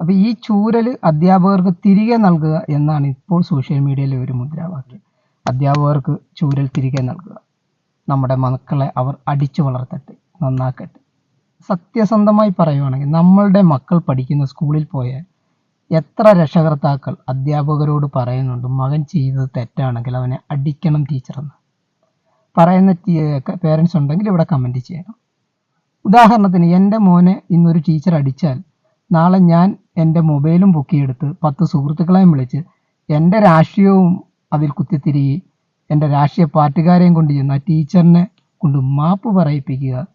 അപ്പോൾ ഈ ചൂരൽ അധ്യാപകർക്ക് തിരികെ നൽകുക എന്നാണ് ഇപ്പോൾ സോഷ്യൽ മീഡിയയിലെ ഒരു മുദ്രാവാക്യം. അധ്യാപകർക്ക് ചൂരൽ തിരികെ നൽകുക. നമ്മുടെ മക്കളെ അവർ അടിച്ചു വളർത്തട്ടെ നന്നാക്കട്ടെ. സത്യസന്ധമായി പറയുവാണെങ്കിൽ നമ്മളുടെ മക്കൾ പഠിക്കുന്ന സ്കൂളിൽ പോയാൽ എത്ര രക്ഷകർത്താക്കൾ അധ്യാപകരോട് പറയുന്നുണ്ട് മകൻ ചെയ്തത് തെറ്റാണെങ്കിൽ അവനെ അടിക്കണം ടീച്ചറെന്ന് പറയുന്ന പേരൻസ് ഉണ്ടെങ്കിൽ ഇവിടെ കമന്റ് ചെയ്യണം. ഉദാഹരണത്തിന് എന്റെ മോനെ ഇന്നൊരു ടീച്ചർ അടിച്ചാൽ നാളെ ഞാൻ എന്റെ മൊബൈലും പൊക്കിയെടുത്ത് പത്ത് സുഹൃത്തുക്കളെയും വിളിച്ച് എന്റെ രാഷ്ട്രീയവും അതിൽ കുത്തിത്തിരികി എന്റെ രാഷ്ട്രീയ പാർട്ടിക്കാരെയും കൊണ്ട് ചെന്ന് ടീച്ചറിനെ കൊണ്ട് മാപ്പ് പറയിപ്പിക്കുക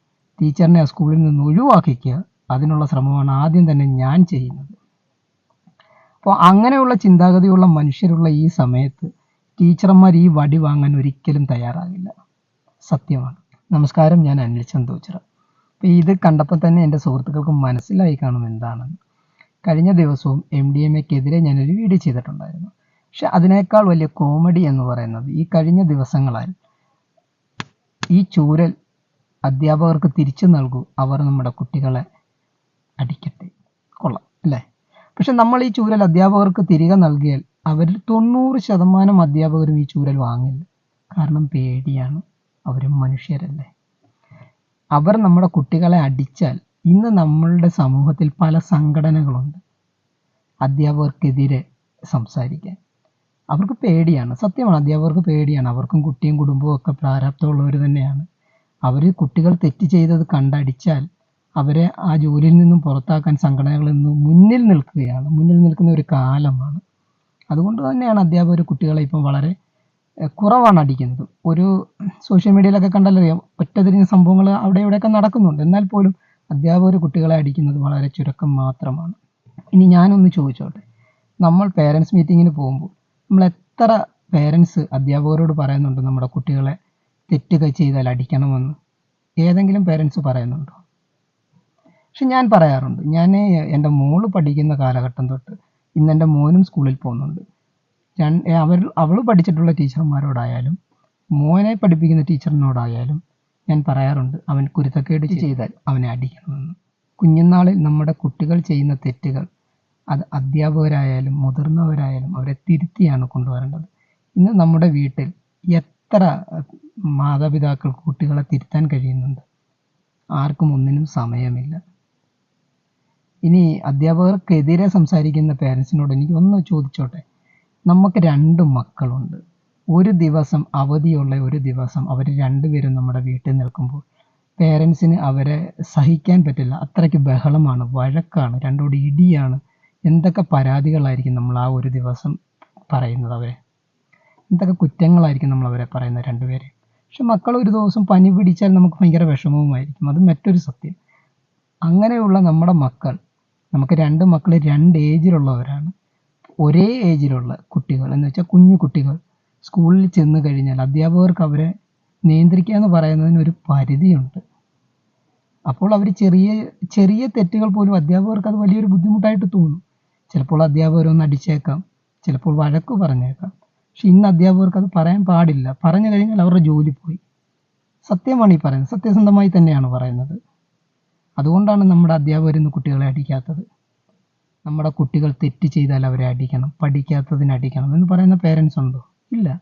ടീച്ചറിനെ ആ സ്കൂളിൽ നിന്ന് ഒഴിവാക്കിക്കുക അതിനുള്ള ശ്രമമാണ് ആദ്യം തന്നെ ഞാൻ ചെയ്യുന്നത്. അപ്പോൾ അങ്ങനെയുള്ള ചിന്താഗതിയുള്ള മനുഷ്യരുള്ള ഈ സമയത്ത് ടീച്ചർമാർ ഈ വടി വാങ്ങാൻ ഒരിക്കലും തയ്യാറാകില്ല. സത്യമാണ്. നമസ്കാരം. ഞാൻ അനിൽ ചന്തോച്ചിറ ഇത് കണ്ടപ്പോൾ തന്നെ എന്റെ സുഹൃത്തുക്കൾക്ക് മനസ്സിലായി കാണും എന്താണെന്ന് കഴിഞ്ഞ ദിവസവും എം ഡി എം എക്കെതിരെ ഞാനൊരു വീഡിയോ ചെയ്തിട്ടുണ്ടായിരുന്നു. പക്ഷെ അതിനേക്കാൾ വലിയ കോമഡി എന്ന് പറയുന്നത് ഈ കഴിഞ്ഞ ദിവസങ്ങളായി ഈ ചൂരൽ അധ്യാപകർക്ക് തിരിച്ചു നൽകൂ അവർ നമ്മുടെ കുട്ടികളെ അടിക്കട്ടെ. കൊള്ളാം അല്ലേ? പക്ഷെ നമ്മൾ ഈ ചൂരൽ അധ്യാപകർക്ക് തിരികെ നൽകിയാൽ അവരിൽ തൊണ്ണൂറ് ശതമാനം അധ്യാപകരും ഈ ചൂരൽ വാങ്ങില്ല. കാരണം പേടിയാണ് അവരും മനുഷ്യരല്ലേ? അവർ നമ്മുടെ കുട്ടികളെ അടിച്ചാൽ ഇന്ന് നമ്മളുടെ സമൂഹത്തിൽ പല സംഘടനകളുണ്ട്. അധ്യാപകർക്കെതിരെ സംസാരിക്കാൻ. അവർക്ക് പേടിയാണ്. സത്യമാണ് അധ്യാപകർക്ക് പേടിയാണ്. അവർക്കും കുട്ടിയും കുടുംബവും ഒക്കെ പ്രാരാബ്ധമുള്ളവർ തന്നെയാണ്. അവർ കുട്ടികൾ തെറ്റ് ചെയ്തത് കണ്ടടിച്ചാൽ അവരെ ആ ജോലിയിൽ നിന്നും പുറത്താക്കാൻ സംഘടനകളിൽ നിന്നും മുന്നിൽ നിൽക്കുകയാണ്. മുന്നിൽ നിൽക്കുന്ന ഒരു കാലമാണ്. അതുകൊണ്ട് തന്നെയാണ് അധ്യാപകർ കുട്ടികളെ ഇപ്പം വളരെ കുറവാണ് അടിക്കുന്നത്. ഒരു സോഷ്യൽ മീഡിയയിലൊക്കെ കണ്ടാലറിയാം ഒറ്റതിരിഞ്ഞ സംഭവങ്ങൾ അവിടെ ഇവിടെയൊക്കെ നടക്കുന്നുണ്ട്. എന്നാൽ പോലും അധ്യാപകർ കുട്ടികളെ അടിക്കുന്നത് വളരെ ചുരുക്കം മാത്രമാണ്. ഇനി ഞാനൊന്ന് ചോദിച്ചോട്ടെ. നമ്മൾ പേരൻസ് മീറ്റിങ്ങിന് പോകുമ്പോൾ നമ്മൾ എത്ര പേരൻസ് അധ്യാപകരോട് പറയുന്നുണ്ട് നമ്മുടെ കുട്ടികളെ തെറ്റുക ചെയ്താൽ അടിക്കണമെന്ന്? ഏതെങ്കിലും പേരൻസ് പറയുന്നുണ്ടോ? പക്ഷെ ഞാൻ പറയാറുണ്ട് ഞാൻ എന്റെ മോൾ പഠിക്കുന്ന കാലഘട്ടം തൊട്ട് ഇന്ന് എന്റെ മോനും സ്കൂളിൽ പോകുന്നുണ്ട്. അവർ അവൾ പഠിച്ചിട്ടുള്ള ടീച്ചർമാരോടായാലും മോനെ പഠിപ്പിക്കുന്ന ടീച്ചറിനോടായാലും ഞാൻ പറയാറുണ്ട് അവൻ കുരുത്തക്കേട് ചെയ്താൽ അവനെ അടിക്കണമെന്ന്. കുഞ്ഞുനാളിൽ നമ്മുടെ കുട്ടികൾ ചെയ്യുന്ന തെറ്റുകൾ അത് അധ്യാപകരായാലും മുതിർന്നവരായാലും അവരെ തിരുത്തിയാണ് കൊണ്ടുവരേണ്ടത്. ഇന്ന് നമ്മുടെ വീട്ടിൽ എത്ര മാതാപിതാക്കൾ കുട്ടികളെ തിരുത്താൻ കഴിയുന്നുണ്ട്? ആർക്കും ഒന്നിനും സമയമില്ല. ഇനി അധ്യാപകർക്കെതിരെ സംസാരിക്കുന്ന പേരൻസിനോട് എനിക്ക് ഒന്ന് ചോദിച്ചോട്ടെ? നമുക്ക് രണ്ട് മക്കളുണ്ട്. ഒരു ദിവസം അവധിയുള്ള ഒരു ദിവസം അവർ രണ്ടുപേരും നമ്മുടെ വീട്ടിൽ നിൽക്കുമ്പോൾ പേരൻസിന് അവരെ സഹിക്കാൻ പറ്റില്ല. അത്രയ്ക്ക് ബഹളമാണ് വഴക്കാണ് രണ്ടോട് ഇടിയാണ്. എന്തൊക്കെ പരാതികളായിരിക്കും നമ്മൾ ആ ഒരു ദിവസം പറയുന്നത് അവരെ? എന്തൊക്കെ കുറ്റങ്ങളായിരിക്കും നമ്മൾ അവരെ പറയുന്നത് രണ്ടുപേരെ? പക്ഷെ മക്കൾ ഒരു ദിവസം പനി പിടിച്ചാൽ നമുക്ക് ഭയങ്കര വിഷമവുമായിരിക്കും. അത് മറ്റൊരു സത്യം. അങ്ങനെയുള്ള നമ്മുടെ മക്കൾ നമുക്ക് രണ്ട് മക്കൾ രണ്ട് ഏജിലുള്ളവരാണ്. ഒരേ ഏജിലുള്ള കുട്ടികൾ എന്ന് വെച്ചാൽ കുഞ്ഞു കുട്ടികൾ സ്കൂളിൽ ചെന്ന് കഴിഞ്ഞാൽ അധ്യാപകർക്ക് അവരെ നിയന്ത്രിക്കുക എന്ന് പറയുന്നതിന് ഒരു പരിധിയുണ്ട്. അപ്പോൾ അവർ ചെറിയ ചെറിയ തെറ്റുകൾ പോലും അധ്യാപകർക്ക് അത് വലിയൊരു ബുദ്ധിമുട്ടായിട്ട് തോന്നും. ചിലപ്പോൾ അധ്യാപകരൊന്ന് അടിച്ചേക്കാം ചിലപ്പോൾ വഴക്ക് പറഞ്ഞേക്കാം. പക്ഷെ ഇന്ന് അധ്യാപകർക്ക് അത് പറയാൻ പാടില്ല. പറഞ്ഞു കഴിഞ്ഞാൽ അവരുടെ ജോലി പോയി. സത്യമാണ് ഈ പറയുന്നത്. സത്യസന്ധമായി തന്നെയാണ് പറയുന്നത്. അതുകൊണ്ടാണ് നമ്മുടെ അധ്യാപകർ ഇന്ന് കുട്ടികളെ അടിക്കാത്തത്. നമ്മുടെ കുട്ടികൾ തെറ്റ് ചെയ്താൽ അവരെ അടിക്കണം പഠിക്കാത്തതിന് അടിക്കണം എന്ന് പറയുന്ന പേരൻസ് ഉണ്ടോ? ഇല്ല.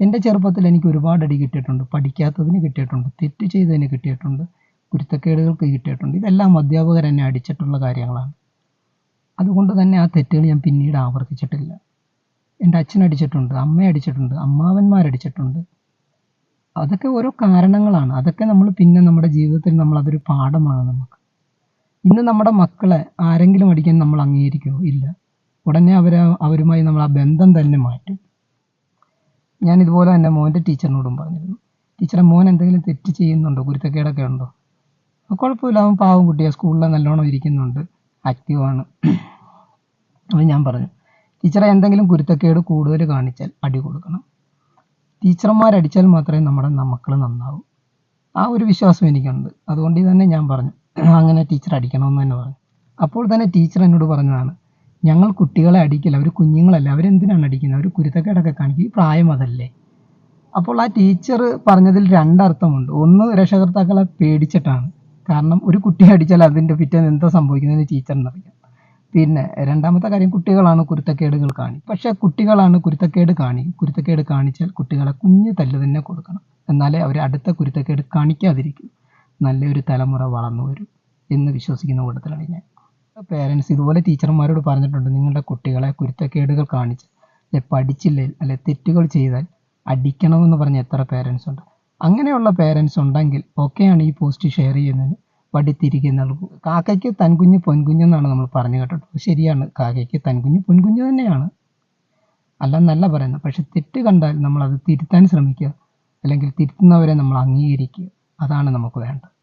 എന്റെ ചെറുപ്പത്തിൽ എനിക്ക് ഒരുപാട് അടി കിട്ടിയിട്ടുണ്ട്. പഠിക്കാത്തതിന് കിട്ടിയിട്ടുണ്ട് തെറ്റ് ചെയ്തതിന് കിട്ടിയിട്ടുണ്ട് കുരുത്തക്കേടുകൾക്ക് കിട്ടിയിട്ടുണ്ട്. ഇതെല്ലാം അധ്യാപകർ എന്നെ അടിച്ചിട്ടുള്ള കാര്യങ്ങളാണ്. അതുകൊണ്ട് തന്നെ ആ തെറ്റുകൾ ഞാൻ പിന്നീട് ആവർത്തിച്ചിട്ടില്ല. എന്റെ അച്ഛൻ അടിച്ചിട്ടുണ്ട് അമ്മ അടിച്ചിട്ടുണ്ട് അമ്മാവന്മാരടിച്ചിട്ടുണ്ട് അതൊക്കെ ഓരോ കാരണങ്ങളാണ്. അതൊക്കെ നമ്മൾ പിന്നെ നമ്മുടെ ജീവിതത്തിൽ നമ്മൾ അതൊരു പാഠമാണ് നമുക്ക്. ഇന്ന് നമ്മുടെ മക്കളെ ആരെങ്കിലും അടിക്കാൻ നമ്മൾ അംഗീകരിക്കുമോ ഇല്ല. ഉടനെ അവർ അവരുമായി നമ്മൾ ആ ബന്ധം തന്നെ മാറ്റും. ഞാൻ ഇതുപോലെ എന്റെ മോന്റെ ടീച്ചറിനോടും പറഞ്ഞിരുന്നു. ടീച്ചറെ മോൻ എന്തെങ്കിലും തെറ്റ് ചെയ്യുന്നുണ്ടോ? കുരുത്തക്കേടൊക്കെ ഉണ്ടോ? "ആ, കുഴപ്പമില്ല. അവൻ പാവം കുട്ടിയാണ് സ്കൂളിൽ നല്ലോണം ഇരിക്കുന്നുണ്ട്. ആക്റ്റീവാണ് അത് ഞാൻ പറഞ്ഞു. ടീച്ചറെ എന്തെങ്കിലും കുരുത്തക്കേട് കൂടുതൽ കാണിച്ചാൽ അടി കൊടുക്കണം. ടീച്ചർമാരടിച്ചാൽ മാത്രമേ നമ്മുടെ മക്കൾ നന്നാവൂ. ആ ഒരു വിശ്വാസം എനിക്കുണ്ട്. അതുകൊണ്ട് തന്നെ ഞാൻ പറഞ്ഞു. അങ്ങനെ ടീച്ചർ അടിക്കണമെന്ന് തന്നെ പറഞ്ഞു. അപ്പോൾ തന്നെ ടീച്ചർ എന്നോട് പറഞ്ഞതാണ് ഞങ്ങൾ കുട്ടികളെ അടിക്കില്ല അവർ കുഞ്ഞുങ്ങളല്ല അവരെന്തിനാണ് അടിക്കുന്നത്? അവർ കുരുത്തക്കേടൊക്കെ കാണിക്കും ഈ പ്രായം അതല്ലേ. അപ്പോൾ ആ ടീച്ചർ പറഞ്ഞതിൽ രണ്ടർത്ഥമുണ്ട്. ഒന്ന് രക്ഷകർത്താക്കളെ പേടിച്ചിട്ടാണ്. കാരണം ഒരു കുട്ടിയെ അടിച്ചാൽ അതിന്റെ പിറ്റേന്ന് എന്താ സംഭവിക്കുന്നതെന്ന് ടീച്ചറിനറിയാം പിന്നെ രണ്ടാമത്തെ കാര്യം കുട്ടികളാണ് കുരുത്തക്കേടുകൾ കാണി. പക്ഷേ കുട്ടികളാണ് കുരുത്തക്കേട് കാണി. കുരുത്തക്കേട് കാണിച്ചാൽ കുട്ടികളെ കുഞ്ഞു തല്ല് തന്നെ കൊടുക്കണം. എന്നാലേ അവർ അടുത്ത കുരുത്തക്കേട് കാണിക്കാതിരിക്കൂ. നല്ലൊരു തലമുറ വളർന്നു വരും എന്ന് വിശ്വസിക്കുന്ന കൂട്ടത്തിലാണ് ഞാൻ. പേരൻസ് ഇതുപോലെ ടീച്ചർമാരോട് പറഞ്ഞിട്ടുണ്ട് നിങ്ങളുടെ കുട്ടികളെ കുരുത്തക്കേടുകൾ കാണിച്ച് അല്ലെ പഠിച്ചില്ലേ അല്ലെ തെറ്റുകൾ ചെയ്താൽ അടിക്കണമെന്ന് പറഞ്ഞ എത്ര പേരൻസ് ഉണ്ട്? അങ്ങനെയുള്ള പേരൻസ് ഉണ്ടെങ്കിൽ ഒക്കെയാണ് ഈ പോസ്റ്റ് ഷെയർ ചെയ്യുന്നതിന് വടി തിരികെ നൽകും കാക്കയ്ക്ക് തൻകുഞ്ഞ് പൊൻകുഞ്ഞെന്നാണ് നമ്മൾ പറഞ്ഞു കേട്ടിട്ടുള്ളത്. ശരിയാണ്. കാക്കയ്ക്ക് തൻകുഞ്ഞ് പൊൻകുഞ്ഞ് തന്നെയാണ്. അല്ല നല്ല പറയുന്നത്. പക്ഷെ തെറ്റ് കണ്ടാൽ നമ്മൾ അത് തിരുത്താൻ ശ്രമിക്കുക. അല്ലെങ്കിൽ തിരുത്തുന്നവരെ നമ്മൾ അംഗീകരിക്കുക. അതാണ് നമുക്ക് വേണ്ടത്.